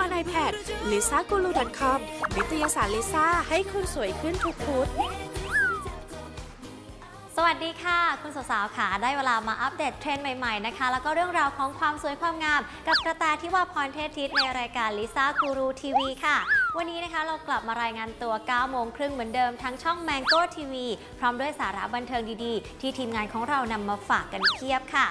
ออนไอแพดลิซ่ากูรูดอทคอมนิตยสารลิซ่าให้คุณสวยขึ้นทุกพุธสวัสดีค่ะ คุณสาวๆค่ะ ได้เวลามาอัปเดตเทรนด์ใหม่ๆนะคะ แล้วก็เรื่องราวของความสวยความงาม กับกระแตที่ว่าพรเทพทิศในรายการลิซ่ากูรูทีวีค่ะวันนี้นะคะเรากลับมารายงานตัว 9 โมงครึ่งเหมือนเดิมทั้งช่อง Mango TV พร้อมด้วยสาระบันเทิงดีๆ ที่ทีมงานของเรานำมาฝากกันเพียบค่ะ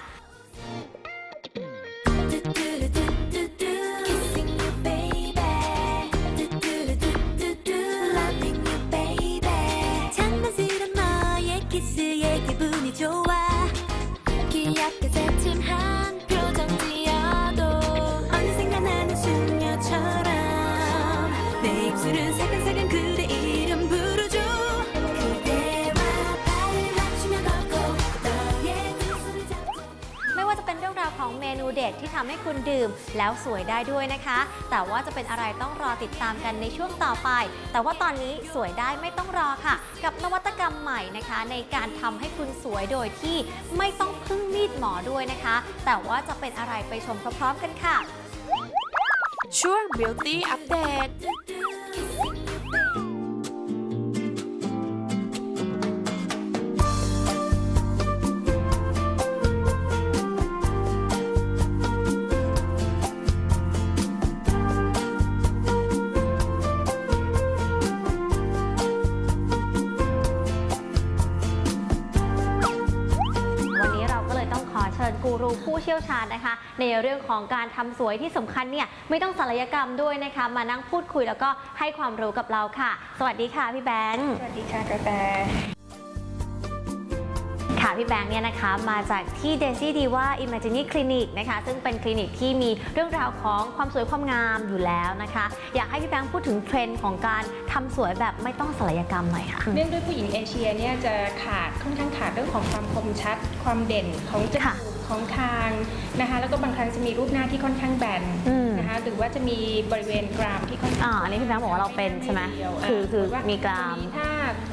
ที่ทำให้คุณดื่ม แล้วสวยได้ด้วยนะคะ แต่ว่าจะเป็นอะไรต้องรอติดตามกันในช่วงต่อไป แต่ว่าตอนนี้สวยได้ไม่ต้องรอค่ะ กับนวัตกรรมใหม่นะคะ ในการทำให้คุณสวยโดยที่ไม่ต้องพึ่งมีดหมอด้วยนะคะ แต่ว่าจะเป็นอะไรไปชมพร้อมๆกันค่ะ ช่วง Beauty Update ยวชาญนะคะ ในเรื่องของการทำสวยที่สำคัญเนี่ยไม่ต้องศัลยกรรมด้วยนะคะ มานั่งพูดคุยแล้วก็ให้ความรู้กับเราค่ะ สวัสดีค่ะพี่แบงค์สวัสดีค่ะกระแตค่ะพี่แบงค์เนี่ยนะคะมาจากที่ Daisy Diva Imagine Clinic นะคะซึ่งเป็นคลินิกที่มีเรื่องราวของความสวยความงามอยู่แล้วนะคะ อยากให้พี่แบงค์พูดถึงเทรนด์ของการทำสวยแบบไม่ต้องศัลยกรรมหน่อยค่ะเนื่องด้วยผู้หญิงเอเชียเนี่ยจะขาดค่อนข้างขาดเรื่องของความคมชัด ความเด่นของจค่ะมูก ของคางนะคะ แล้วก็บางครั้งจะมีรูปหน้าที่ค่อนข้างแบนอืมนะคะหรือว่าจะมีบริเวณกรามที่ค่อนข้างอ่าอันนี้พี่แบงค์บอกว่าเราเป็นใช่ไหมเรียวคือคือว่ามีกรามตงนี้ถ้า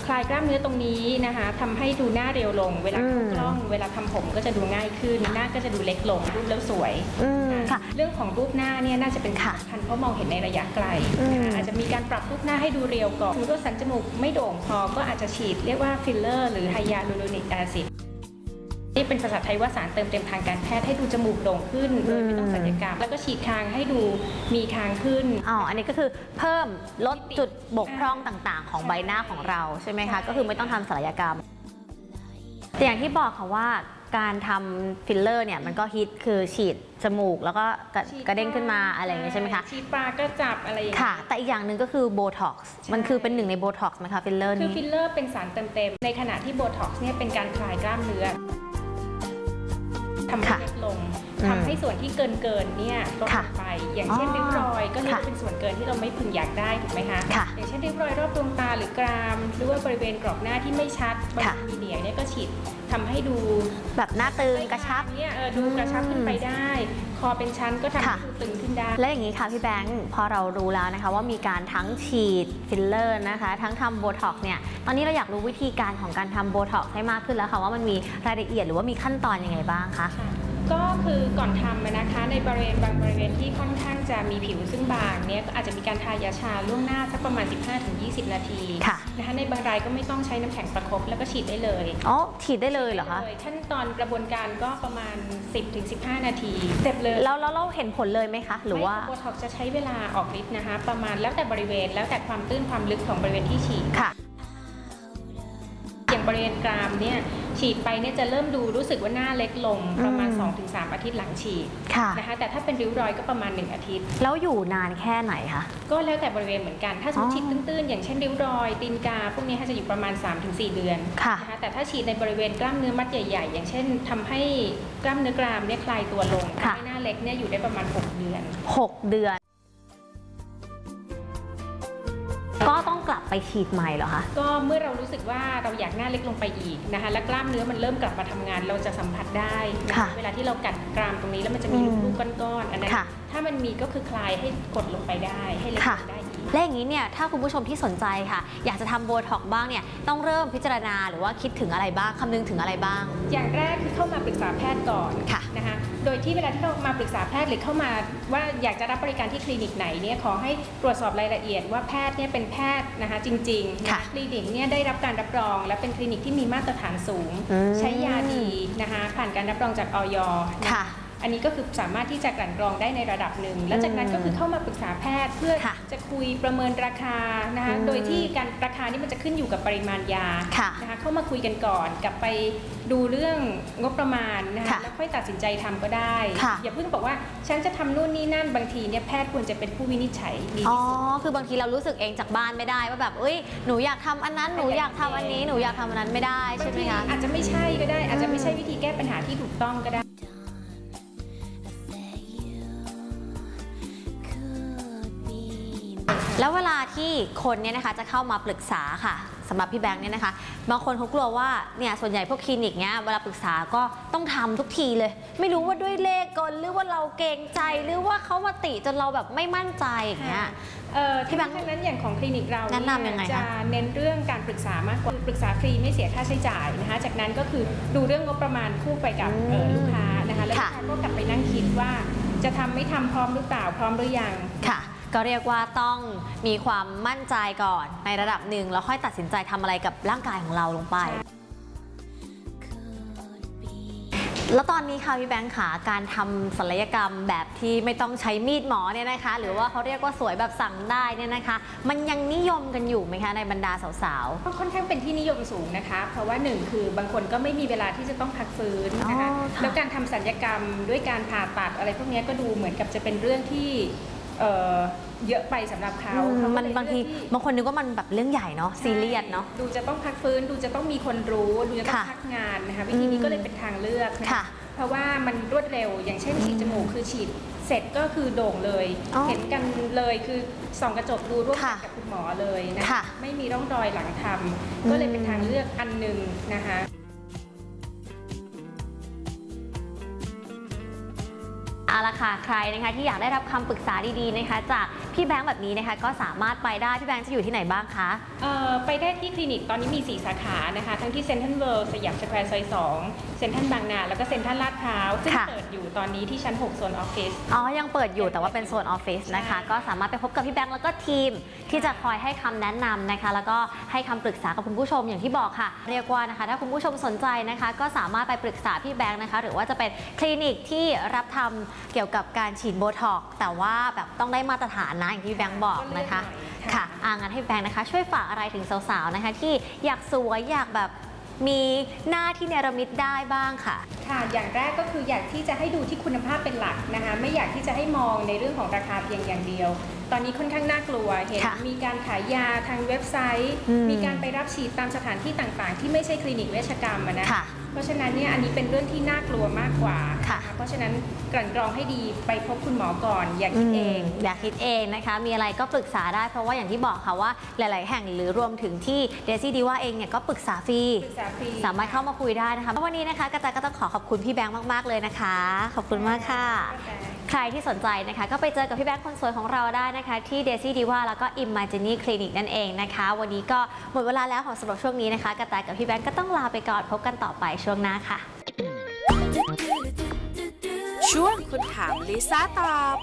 คลายกล้ามเนื้อตรงนี้นะคะทำให้ดูหน้าเรียวลง เวลาอืเข้ามกล้อง เวลาทำผมก็จะดูง่ายขึ้นหน้าก็จะดูเล็กลงรูปแล้วสวยอืมค่ะเรื่องของรูปหน้าเนี่ยน่าจะเป็นค่ะสำคัญเพราะมองเห็นในระยะไกลอืมนะคะอาจจะมีการปรับรูปหน้าให้ดูเรียวก่อนสมมติว่าสันจมูกไม่โด่งพอก็อาจจะฉีดเรียกว่าฟิลเลอร์ หรือไฮยาลูโรนิกแอซิด นี่เป็นภาษาไทยว่าสารเติมเต็มทางการแพทย์ให้ดูจมูกโด่งขึ้นโดยไม่ต้องศัลยกรรม แล้วก็ฉีดคางให้ดูมีคางขึ้นอ๋ออันนี้ก็คือเพิ่มลดจุดบกพร่องต่างๆ ของใบหน้าของเราใช่ไหมคะใช่ก็คือไม่ต้องทำศัลยกรรมแต่อย่างที่บอกค่ะว่าการทำฟิลเลอร์เนี่ยมันก็ฮิตคือฉีดจมูก แล้วก็กระฉีกระเด้งขึ้นมาอะไรอย่างเงี้ยใช่ไหมคะฉีดปากก็จับอะไรอย่างเงี้ยค่ะ แต่อีกอย่างหนึ่งก็คือโบท็อกซ์มันคือเป็นหนึ่งในโบท็อกซ์ไหมคะฟิลเลอร์คือนี้ฟิลเลอร์เป็นสารเติมเต็มในขณะที่โบท็อกซ์เนี่ยเป็นการคลายกล้ามเนื้อ ทำใทำให้ส่วนที่เกินเกินๆเนี่ยลดลค่ะงไป อย่างเช่นอ๋อริ้วรอยก็เรียกค่ะว่าเป็นส่วนเกินที่เราไม่พึงอยากได้ถูกไหมคะค่ะอย่างเช่นริ้วรอยรอบดวงตาหรือกราม หรือว่าบริเวณกรอบหน้าที่ไม่ชัดบริค่ะเวณมีเหนียงเนี่ยก็ฉีดทำให้ดูแบบหน้าตึงกระชับเนี่ยเออดูกระชับขึ้นไปได้ คอเป็นชั้นก็ทำให้ค่ะดูตึงขึ้นได้ และอย่างนี้ค่ะพี่แบงค์พอเรารู้แล้วนะคะ ว่ามีการทั้งฉีดฟิลเลอร์นะคะ ทั้งทำโบท็อกซ์เนี่ยตอนนี้เราอยากรู้วิธีการของการทำโบท็อกซ์ให้มากขึ้นแล้วค่ะว่ามันมีรายละเอียดหรือว่ามีขั้นตอนยังไงบ้างคะค่ะ ก็คือก่อนทำอะนะคะ ในบริเวณบางบริเวณที่ค่อนข้างจะมีผิวซึ่งบางเนี่ยก็อาจจะมีการทายาชาล่วงหน้าสักประมาณ 15-20 นาทีค่ะนะคะในบางรายก็ไม่ต้องใช้น้ำแข็งประคบแล้วก็ฉีดได้เลยอ๋อฉีดได้เลยเหรอคะโดยขั้นตอนกระบวนการก็ประมาณ 10-15 นาทีเสร็จเลยแล้วแล้วเราเห็นผลเลยไหมคะ หรือว่าโบท็อกจะใช้เวลาออกฤทธิ์นะคะ ประมาณแล้วแต่บริเวณแล้วแต่ความตื้นความลึกของบริเวณที่ฉีดค่ะอย่าง บริเวณกรามเนี่ยฉีดไปเนี่ยจะเริ่มดูรู้สึกว่าหน้าเล็กลงประมาณอืม2-3 อาทิตย์หลังฉีดค่ะนะคะแต่ถ้าเป็นริ้วรอยก็ประมาณ 1 อาทิตย์ แล้วอยู่นานแค่ไหนคะ ก็แล้วแต่บริเวณเหมือนกัน ถ้าสมมอ๋ติอฉีดตื้นๆ อย่างเช่นริ้วรอย ตีนกา พวกนี้จะอยู่ประมาณ 3-4 เดือนค่ะนะคะแต่ถ้าฉีดในบริเวณกล้ามเนื้อมัดใหญ่ๆ อย่างเช่นทำให้กล้ามเนื้อกรามเนี่ยคลายตัวลงค่ะทำให้หน้าเล็กเนี่ยอยู่ได้ประมาณ 6 เดือน 6 เดือน ก็ต้องกลับไปฉีดใหม่เหรอคะ ก็เมื่อเรารู้สึกว่าเราอยากหน้าเล็กลงไปอีกนะคะ และกล้ามเนื้อมันเริ่มกลับมาทำงานเราจะสัมผัสได้นะค่ะเวลาที่เรากัดกรามตรงนี้แล้วมันจะมีอืมลูกๆก้อนๆอันนั้นค่ะถ้ามันมีก็คือคลายให้กดลงไปได้ให้เล็กค่ะลงได้อีกและอย่างนี้เนี่ยถ้าคุณผู้ชมที่สนใจค่ะ อยากจะทำโบท็อกซ์บ้างเนี่ยต้องเริ่มพิจารณาหรือว่าคิดถึงอะไรบ้างคำนึงถึงอะไรบ้าง อย่างแรกคือเข้ามาปรึกษาแพทย์ก่อนค่ะนะคะ โดยที่เวลาที่เรามาปรึกษาแพทย์หรือเข้ามาว่าอยากจะรับบริการที่คลินิกไหนเนี่ยขอให้ตรวจสอบรายละเอียดว่าแพทย์เนี่ยเป็นแพทย์นะคะจริงๆนะค่ะคลินิกเนี่ยได้รับการรับรอง และเป็นคลินิกที่มีมาตรฐานสูงอืมใช้ยาดีนะคะผ่านการรับรองจากออยนค่ะ อันนี้ก็คือสามารถที่จะกลั่นกรองได้ในระดับหนึ่ง แล้วจากนั้นก็คือเข้ามาปรึกษาแพทย์เพื่อค่ะจะคุยประเมินราคานะคะอืมโดยที่การราคานี่มันจะขึ้นอยู่กับปริมาณยาค่ะนะคะเข้ามาคุยกันก่อนกลับไปดูเรื่องงบประมาณนะคะค่ะแล้วค่อยตัดสินใจทำก็ได้ค่ะอย่าเพิ่งบอกว่าฉันจะทำนู่นนี่นั่นบางทีเนี่ยแพทย์ควรจะเป็นผู้วินิจฉัยดีอ๋อที่สุดคือบางทีเรารู้สึกเองจากบ้านไม่ได้ว่าแบบเอ้ยหนูอยากทำอันนั้นหนูอยากทำอันนี้หนูอยากทำอันนั้นไม่ได้บาใช่งไหมทีคะอาจจะไม่ใช่ก็ได้ อาจจะไม่ใช่วิธีแก้ปัญหาที่ถูกต้องก็ได้ แล้วเวลาที่คนเนี่ยนะคะจะเข้ามาปรึกษาค่ะสำหรับพี่แบงค์เนี่ยนะคะบางคนเขากลัวว่าเนี่ยส่วนใหญ่พวกคลินิกเนี้ยเวลาปรึกษาก็ต้องทำทุกทีเลย ไม่รู้ว่าด้วยเลขกลหรือว่าเราเกรงใจหรือว่าเขามาติจนเราแบบไม่มั่นใจอย่างเงี้ยเอ่อพี่ที่แบบางงค์นั้นอย่างของคลินิกเราแนะนำยังไงคะจะเน้นเรื่องการปรึกษามากกว่าปรึกษาฟรีไม่เสียค่าใช้จ่ายนะคะจากนั้นก็คือดูเรื่องงบประมาณคู่ไปกับเอ่อลูกค้านะคะแล้วลูกค่ะค้าก็กลับไปนั่งคิดว่าจะทำไม่ทำพร้อมหรือเปล่าพร้อมหรือยังค่ะ ก็เรียกว่าต้องมีความมั่นใจก่อนในระดับหนึ่งแล้วค่อยตัดสินใจทำอะไรกับร่างกายของเราลงไป แล้วตอนนี้ค่ะพี่แบงค์ขาการทำศัลยกรรมแบบที่ไม่ต้องใช้มีดหมอเนี่ยนะคะ หรือว่าเขาเรียกว่าสวยแบบสั่งได้เนี่ยนะคะ มันยังนิยมกันอยู่ไหมคะในบรรดาสาวก็ค่อนข้างเป็นที่นิยมสูงนะคะ เพราะว่าหนึ่งคือบางคนก็ไม่มีเวลาที่จะต้องพักฟื้นนะคะอ๋อค่ะแล้วการทำสัญญกรรมด้วยการผ่าตัดอะไรพวกนี้ก็ดูเหมือนกับจะเป็นเรื่องที่ เอ่อเยอะไปสำหรับๆเขาอืมเขก็มันเลยบางทีเลือกที่ บางคนนึกว่ามันแบบเรื่องใหญ่เนาะซีเรียสเนาะ ดูจะต้องพักฟื้นดูจะต้องมีคนรู้ดูจะต้องค่ะพักงานนะคะวิธีนี้ก็เลยเป็นทางเลือกนะค่ะเพราะว่ามันรวดเร็วอย่างเช่นฉีดจมูกคือฉีดเสร็จก็คือโด่งเลย อ๋อเห็นกันเลยคือส่องกระจกดูร่วมกัค่ะนกับคุณหมอเลยนะค่ะไม่มีร่องรอยหลังทำก็เลยเป็นทางเลือกอันหนึ่งนะคะ เอาละค่ะใครนะคะที่อยากได้รับคำปรึกษาดีๆนะคะจาก พี่แบงค์แบบนี้นะคะก็สามารถไปได้ พี่แบงค์จะอยู่ที่ไหนบ้างคะ เอ่อไปได้ที่คลินิกตอนนี้มี 4 สาขานะคะ ทั้งที่เซ็นทรัลเวิลด์สยามสแควร์ซอย2เซ็นทรัลบางนา แล้วก็เซ็นทรัลลาดพร้าว ซึ่งค่ะ เปิดอยู่ตอนนี้ที่ชั้น 6 โซนออฟฟิศ อ๋อ ยังเปิดอยู่แต่ว่าเป็นโซนออฟฟิศนะคะ ใช่ ก็สามารถไปพบกับพี่แบงค์แล้วก็ทีม ที่จะคอยให้คำแนะนำนะคะ แล้วก็ให้คำปรึกษากับคุณผู้ชมอย่างที่บอกค่ะ เรียกว่านะคะ ถ้าคุณผู้ชมสนใจนะคะ ก็สามารถไปปรึกษาพี่แบงค์นะคะ หรือว่าจะเป็นคลินิกที่รับทำเกี่ยวกับการฉีดโบท็อกซ์แต่ว่าแบบต้องได้มาตรฐานนะอย่างที่พี่แบงค์บอกนะคะก็เลือกหน่อยค่ะอ่างั้นให้แบงค์นะคะ ช่วยฝากอะไรถึงสาวๆนะคะ ที่อยากสวยอยากแบบมีหน้าที่เนรมิตได้บ้างค่ะ ค่ะ อย่างแรกก็คืออยากที่จะให้ดูที่คุณภาพเป็นหลักนะคะ ไม่อยากที่จะให้มองในเรื่องของราคาเพียงอย่างเดียว ตอนนี้ค่อนข้างน่ากลัว เห็นค่ะมีการขายยาทางเว็บไซต์อืมมีการไปรับฉีดตามสถานที่ต่างๆ ที่ไม่ใช่คลินิกเวชกรรมอะนะค่ะเพ ราะฉะนั้นเนี่ยอันนี้เป็นเรื่องที่น่ากลัวมากกว่าค่ะนเพราะฉะนั้นกลั่นกรองให้ดีไปพบคุณหมอก่อน อย่าคิดเองมอยากคิดเองนะคะ มีอะไรก็ปรึกษาได้เพราะว่าอย่างที่บอกค่ะว่าหลาย ๆ แห่งหรือรวมถึงที่เดซี่ดีว่าเองเนี่ยก็ปรึกษาฟรีปรึกษาฟรีสามารถเข้ามาคุยได้นะคะวันนี้นะคะกระจายก็ต้องขอขอบคุณพี่แบงค์มาก ๆ เลยนะคะ ขอบคุณมากค่ะ ใครที่สนใจนะคะ ก็ไปเจอกับพี่แบงค์คนสวยของเราได้นะคะ ที่เดซี่ดีว่าแล้วก็ Imagine Clinic นั่นเองนะคะ วันนี้ก็หมดเวลาแล้วของสำหรับช่วงนี้นะคะกระต่ายกับพี่แบงค์ก็ต้องลาไปก่อนพบกันต่อไปช่วงหน้าค่ะ ช่วงคุณถามลิซ่าตอบ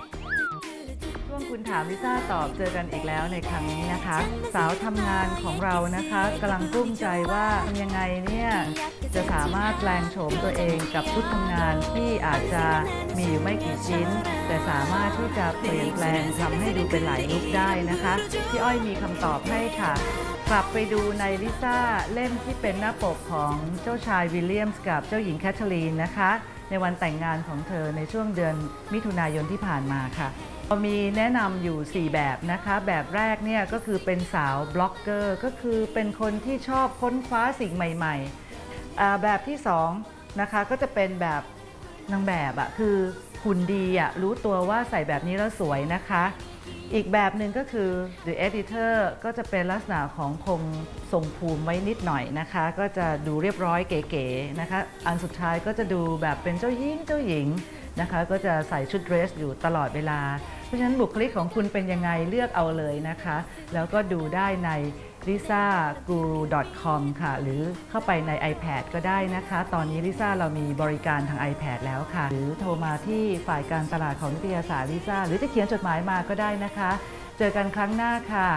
ช่วงคุณถามลิซ่าตอบเจอกันอีกแล้วในครั้งนี้นะคะ สาวทำงานของเรานะคะกำลังกลุ้มใจว่าทำยังไงเนี่ยจะสามารถแปลงโฉมตัวเองกับชุดทำงานที่อาจจะมีอยู่ไม่กี่ชิ้น แต่สามารถที่จะเปลี่ยนแปลงทำให้ดูเป็นหลายลุคได้นะคะพี่อ้อยมีคำตอบให้ค่ะกลับไปดูในลิซ่าเล่มที่เป็นหน้าปกของเจ้าชายวิลเลียมส์กับเจ้าหญิงแคทเธอรีนนะคะ ในวันแต่งงานของเธอในช่วงเดือนมิถุนายนที่ผ่านมาค่ะ มีแนะนำอยู่ 4 แบบนะคะ แบบแรกเนี่ยก็คือเป็นสาวบล็อกเกอร์ก็คือเป็นคนที่ชอบค้นคว้าสิ่งใหม่ๆ แบบที่2นะคะก็จะเป็นแบบนางแบบอะคือหุ่นดีอะรู้ตัวว่าใส่แบบนี้แล้วสวยนะคะ อีกแบบหนึ่งก็คือ the editor ก็จะเป็นลักษณะของคงทรงภูมิไว้นิดหน่อยนะคะ ก็จะดูเรียบร้อยเก๋ๆนะคะ อันสุดท้ายก็จะดูแบบเป็นเจ้าหญิงเจ้าหญิง นะคะก็จะใส่ชุดเดรสอยู่ตลอดเวลา เพราะฉะนั้นบุคลิกของคุณเป็นยังไงเลือกเอาเลยนะคะ แล้วก็ดูได้ใน lisaguru.com ค่ะ หรือเข้าไปใน iPad ก็ได้นะคะ ตอนนี้ลิซ่าเรามีบริการทาง iPad แล้วค่ะ หรือโทรมาที่ฝ่ายการตลาดของนิตยสารลิซ่าหรือจะเขียนจดหมายมาก็ได้นะคะ เจอกันครั้งหน้าค่ะ